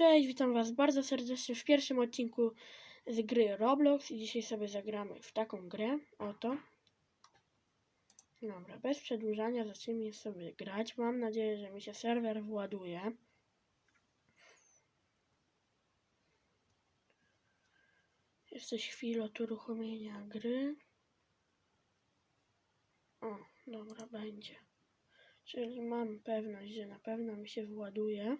Cześć, witam Was bardzo serdecznie w pierwszym odcinku z gry Roblox i dzisiaj sobie zagramy w taką grę, oto. Dobra, bez przedłużania zacznijmy sobie grać. Mam nadzieję, że mi się serwer właduje. Jeszcze chwilę od uruchomienia gry. O, dobra, będzie. Czyli mam pewność, że na pewno mi się właduje.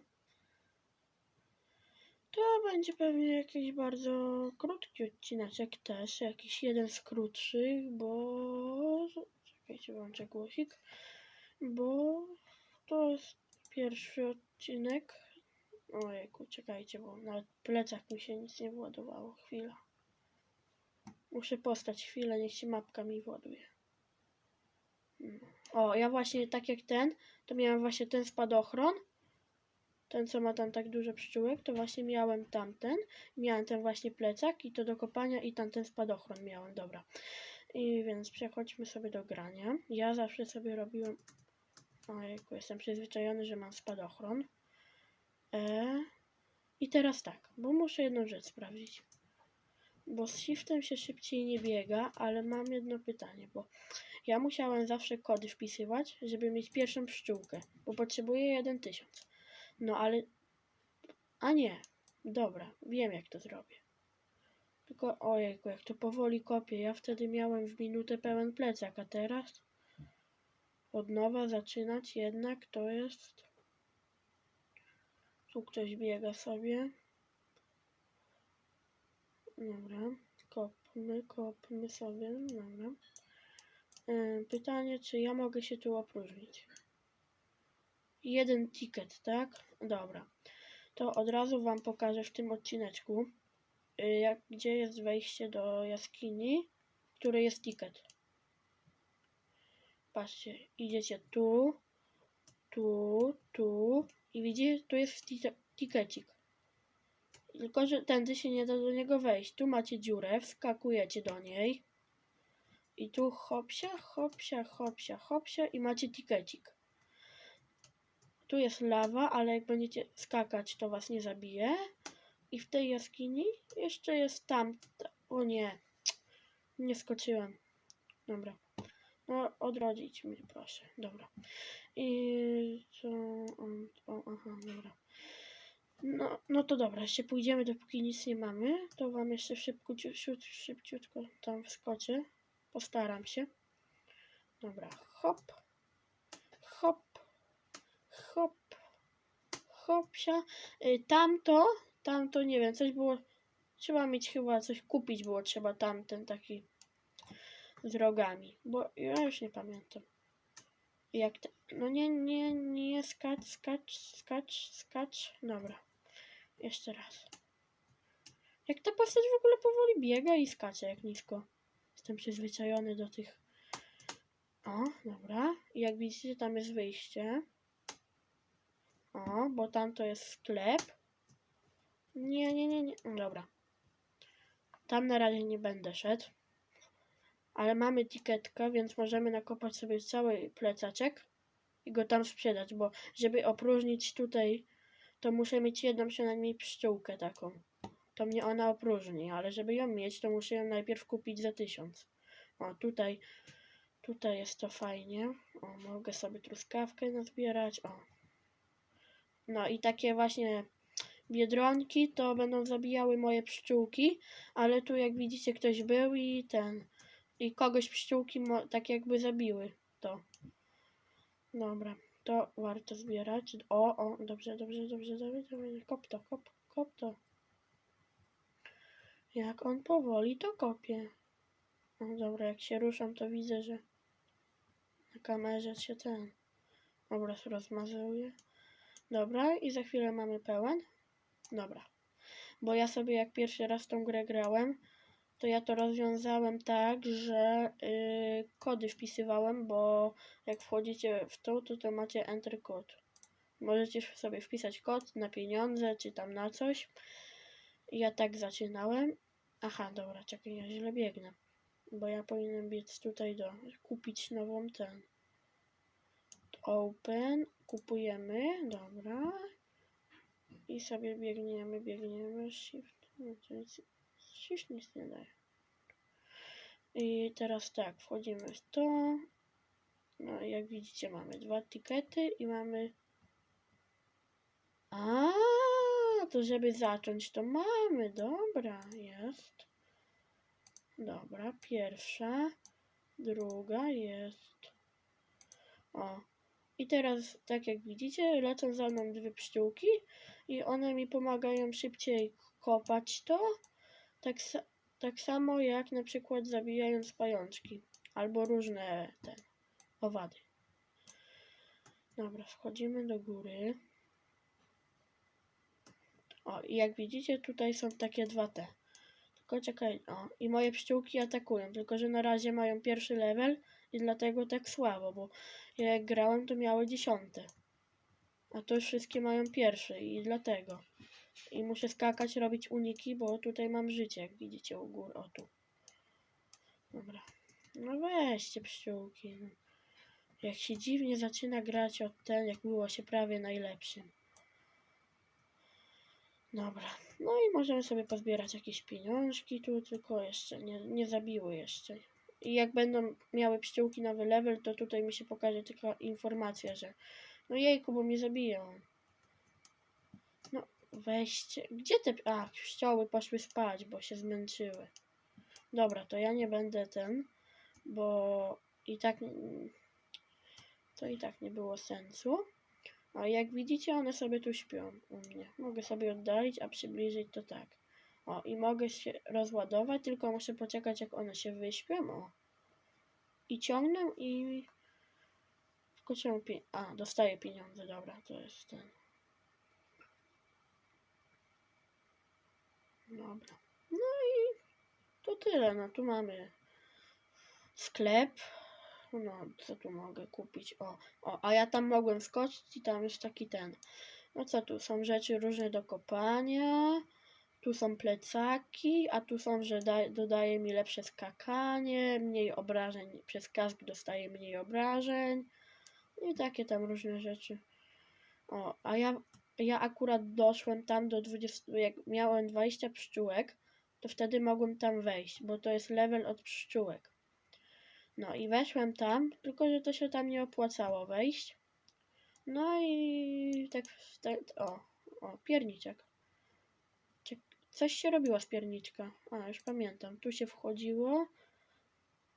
To będzie pewnie jakiś bardzo krótki odcineczek też, jakiś jeden z krótszych, bo... Czekajcie, włączę głosik, bo to jest pierwszy odcinek. Ojejku, czekajcie, bo na plecach mi się nic nie władowało. Chwila. Muszę postać chwilę, niech się mapka mi właduje. Mm. O, ja właśnie tak jak ten, to miałem właśnie ten spadochron ten co ma tam tak dużo pszczółek, to właśnie miałem tamten, miałem ten właśnie plecak i to do kopania i tamten spadochron miałem, dobra. I więc przechodźmy sobie do grania. Ja zawsze sobie robiłem, ojejku, jestem przyzwyczajony, że mam spadochron. E... I teraz tak, bo muszę jedną rzecz sprawdzić. Bo z shiftem się szybciej nie biega, ale mam jedno pytanie, bo ja musiałem zawsze kody wpisywać, żeby mieć pierwszą pszczółkę, bo potrzebuję 1000. No ale. A nie. Dobra, wiem jak to zrobię. Tylko ojejku, jak to powoli kopię. Ja wtedy miałem w minutę pełen plecak, a teraz od nowa zaczynać jednak to jest. Tu ktoś biega sobie. Dobra, kopmy, kopmy sobie. Dobra. E, Pytanie, czy ja mogę się tu opróżnić? Jeden ticket, tak? Dobra. To od razu Wam pokażę w tym odcineczku, y, jak, gdzie jest wejście do jaskini, który jest ticket. Patrzcie, idziecie tu, tu, tu i widzicie, tu jest tikecik. Tylko, że tędy się nie da do niego wejść. Tu macie dziurę, wskakujecie do niej. I tu hopsia, hopsia, hopsia, hopsia i macie tikecik. Tu jest lawa, ale jak będziecie skakać, to was nie zabije. I w tej jaskini jeszcze jest tam. O nie. Nie skoczyłem. Dobra. No, odrodzić mnie, proszę. Dobra. I co... O, aha, dobra. No, no to dobra, jeszcze pójdziemy, dopóki nic nie mamy. To wam jeszcze szybko, szybciutko tam wskoczę. Postaram się. Dobra. Hop hop, hopsia. Y, tamto, tamto, nie wiem, coś było, trzeba mieć chyba coś kupić było, trzeba tamten taki z rogami, bo ja już nie pamiętam. Jak te, no nie, nie, nie, skacz, skacz, skacz, skacz, dobra, jeszcze raz. Jak ta postać w ogóle powoli biega i skacze jak nisko. Jestem przyzwyczajony do tych. O, dobra. I jak widzicie, tam jest wyjście. O, bo tam to jest sklep. Nie, nie, nie, nie. No dobra. Tam na razie nie będę szedł. Ale mamy tiketkę, więc możemy nakopać sobie cały plecaczek i go tam sprzedać, bo żeby opróżnić tutaj, to muszę mieć jedną przynajmniej pszczółkę taką. To mnie ona opróżni, ale żeby ją mieć, to muszę ją najpierw kupić za tysiąc. O, tutaj, tutaj jest to fajnie. O, mogę sobie truskawkę nazbierać. O, no i takie właśnie biedronki to będą zabijały moje pszczółki, ale tu jak widzicie ktoś był i ten i kogoś pszczółki tak jakby zabiły to. Dobra, to warto zbierać. O, o, dobrze, dobrze, dobrze, dobrze, dobrze. Kop to, kop, kop to. Jak on powoli to kopie. No dobra, jak się ruszam, to widzę, że na kamerze się ten obraz rozmazuje. Dobra, i za chwilę mamy pełen. Dobra. Bo ja sobie jak pierwszy raz tą grę grałem, to ja to rozwiązałem tak, że yy, kody wpisywałem, bo jak wchodzicie w to, to, to macie enter kod. Możecie sobie wpisać kod na pieniądze, czy tam na coś. Ja tak zaczynałem. Aha, dobra, czekaj, ja źle biegnę. Bo ja powinienem biec tutaj do... kupić nową ten open, kupujemy, dobra. I sobie biegniemy, biegniemy. Shift. Nie, to nic, shift nic nie daje. I teraz tak, wchodzimy w to. No jak widzicie mamy dwa tikety i mamy... A, to żeby zacząć to mamy, dobra, jest. Dobra, pierwsza, druga jest. O. I teraz, tak jak widzicie, lecą za mną dwie pszczółki i one mi pomagają szybciej kopać to. Tak, tak samo jak na przykład zabijając pajączki albo różne te owady. Dobra, wchodzimy do góry. O, i jak widzicie, tutaj są takie dwa te. Tylko czekaj, o, i moje pszczółki atakują, tylko że na razie mają pierwszy level i dlatego tak słabo, bo ja jak grałem, to miały dziesiąte. A to już wszystkie mają pierwszy i dlatego. I muszę skakać, robić uniki, bo tutaj mam życie, jak widzicie u góry, o tu. Dobra. No weźcie pszczółki. no. Jak się dziwnie zaczyna grać od ten, jak było się prawie najlepszym. Dobra. No i możemy sobie pozbierać jakieś pieniążki tu, tylko jeszcze nie, nie zabiły jeszcze. I jak będą miały pszczółki nowy level, to tutaj mi się pokaże taka informacja, że no jejku, bo mnie zabiją. No weźcie. Gdzie te... A, pszczoły poszły spać, bo się zmęczyły. Dobra, to ja nie będę ten, bo i tak... To i tak nie było sensu. A jak widzicie, one sobie tu śpią u mnie. Mogę sobie oddalić, a przybliżyć to tak. O, i mogę się rozładować, tylko muszę poczekać, jak one się wyśpią. O. I ciągnę i... Tylko czemu pie... A, dostaję pieniądze, dobra, to jest ten. Dobra. No i to tyle, no tu mamy sklep. No, co tu mogę kupić? O, o, a ja tam mogłem skoczyć i tam jest taki ten. No co tu? Są rzeczy różne do kopania. Tu są plecaki, a tu są, że da, dodaje mi lepsze skakanie, mniej obrażeń. Przez kask dostaje mniej obrażeń. I takie tam różne rzeczy. O, a ja, ja akurat doszłem tam do 20, jak miałem 20 pszczółek, to wtedy mogłem tam wejść, bo to jest level od pszczółek. No i weszłem tam, tylko że to się tam nie opłacało wejść. No i tak, tak o, o, pierniczek. Coś się robiło z pierniczka. A, już pamiętam. Tu się wchodziło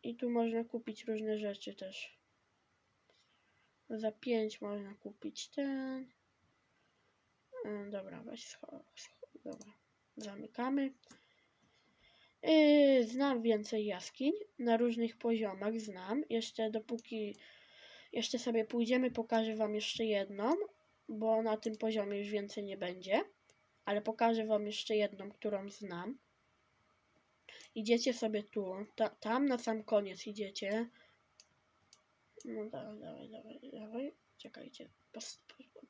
i tu można kupić różne rzeczy też. Za 5 można kupić ten. E, Dobra, weź scho- Dobra, zamykamy. Yy, znam więcej jaskiń na różnych poziomach, znam. Jeszcze dopóki jeszcze sobie pójdziemy, pokażę Wam jeszcze jedną, bo na tym poziomie już więcej nie będzie. Ale pokażę Wam jeszcze jedną, którą znam. Idziecie sobie tu, ta, tam na sam koniec idziecie. No dawaj, dawaj, dawaj, dawaj. Czekajcie,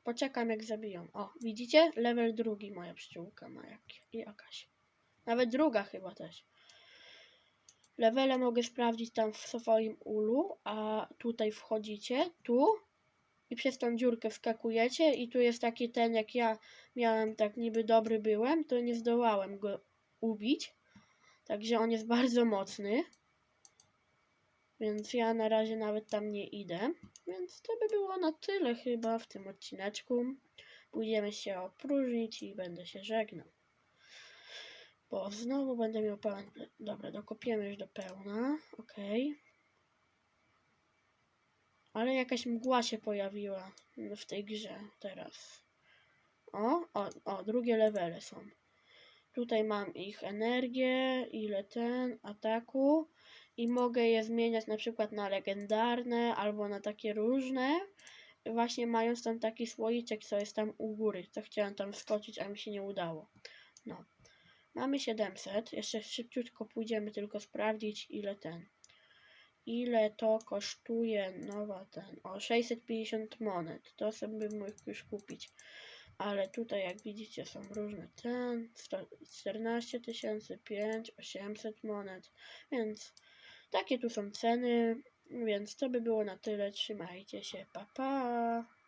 poczekam jak zabiją. O, widzicie? Level drugi moja pszczółka ma jak, jakaś. Nawet druga chyba też. Levele mogę sprawdzić tam w swoim ulu, a tutaj wchodzicie, tu i przez tą dziurkę wskakujecie i tu jest taki ten, jak ja miałem, tak niby dobry byłem, to nie zdołałem go ubić. Także on jest bardzo mocny. Więc ja na razie nawet tam nie idę. Więc to by było na tyle chyba w tym odcineczku. Pójdziemy się opróżnić i będę się żegnał. Bo znowu będę miał pełen... Dobra, dokopiemy już do pełna. Okej. Ale jakaś mgła się pojawiła w tej grze teraz. O, o, o, drugie levele są. Tutaj mam ich energię, ile ten, ataku. I mogę je zmieniać na przykład na legendarne albo na takie różne. Właśnie mając tam taki słoiczek, co jest tam u góry. To chciałem tam skoczyć, a mi się nie udało. No. Mamy 700. Jeszcze szybciutko pójdziemy tylko sprawdzić ile ten. Ile to kosztuje nowa ten. O 650 monet. To sobie bym mógł już kupić. Ale tutaj jak widzicie są różne ten. 100 14 tysięcy, 5, 800 monet. Więc takie tu są ceny. Więc to by było na tyle. Trzymajcie się. Pa pa.